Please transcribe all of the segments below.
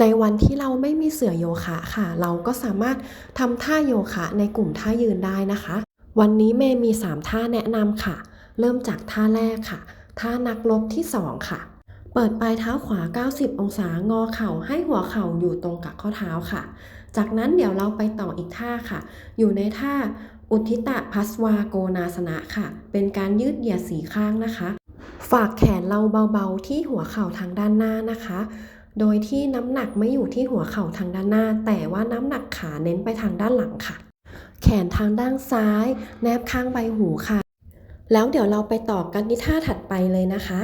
ในวันที่เราไม่มีเสื่อโยคะค่ะ เราก็สามารถทำท่าโยคะในกลุ่มท่ายืนได้นะคะ วันนี้เมย์มี 3 ท่าแนะนำค่ะ เริ่มจากท่าแรกค่ะ ท่านักลบที่ 2 ค่ะ เปิดปลายเท้าขวา 90 องศางอเข่าให้หัวเข่าอยู่ตรงกับข้อเท้าค่ะ จากนั้นเดี๋ยวเราไปต่ออีกท่าค่ะ อยู่ในท่าอุทิตะพัสวาโกนาสนะค่ะ เป็นการยืดเหยียดสีข้างนะคะ ฝากแขนเราเบาๆที่หัวเข่าทางด้านหน้านะคะ โดยที่น้ำหนักไม่อยู่ที่หัวเข่าทางด้านหน้า แต่ว่าน้ำหนักขาเน้นไปทางด้านหลังค่ะ แขนทางด้านซ้าย แนบข้างใบหูค่ะ แล้วเดี๋ยวเราไปต่อกันที่ท่าถัดไปเลยนะคะ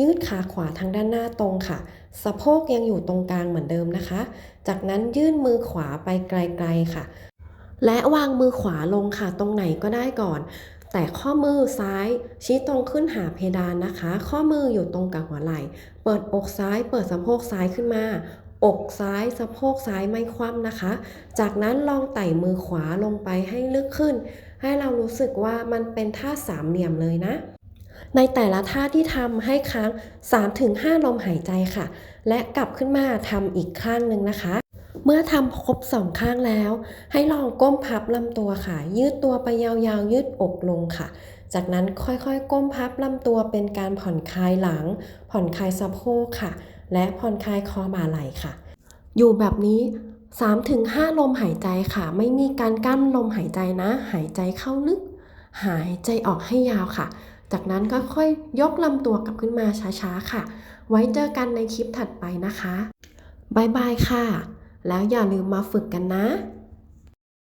ยืดขาขวาทางด้านหน้าตรงค่ะ สะโพกยังอยู่ตรงกลางเหมือนเดิมนะคะ จากนั้นยื่นมือขวาไปไกลๆค่ะ และวางมือขวาลงค่ะ ตรงไหนก็ได้ก่อน แต่ข้อมือซ้ายชี้ตรงขึ้นหาเพดานนะคะ ข้อมืออยู่ตรงกับหัวไหล่ เปิดอกซ้าย เปิดสะโพกซ้ายขึ้นมา อกซ้ายสะโพกซ้ายไม่คว่ำนะคะ จากนั้นลองไต่มือขวาลงไปให้ลึกขึ้น ให้เรารู้สึกว่ามันเป็นท่าสามเหลี่ยมเลยนะ ในแต่ละท่าที่ทำให้ค้าง 3-5 ลมหายใจค่ะ และกลับขึ้นมาทำอีกข้างหนึ่งนะคะ เมื่อทำครบสองข้างแล้ว ให้ลองก้มพับลำตัวค่ะ ยืดตัวไปยาวๆ ยืดอกลงค่ะ จากนั้นค่อยๆ ก้มพับลำตัวเป็นการผ่อนคลายหลัง ผ่อนคลายสะโพกค่ะ และผ่อนคลายคอบ่าไหล่ค่ะ อยู่แบบนี้ 3-5 ลมหายใจค่ะ ไม่มีการกั้นลมหายใจนะ หายใจเข้าลึก หายใจออกให้ยาวค่ะ จากนั้นก็ค่อยยกลำตัวกลับขึ้นมาช้าๆค่ะ ไว้เจอกันในคลิปถัดไปนะคะบ๊ายบายค่ะ แล้วอย่าลืมมาฝึกกันนะ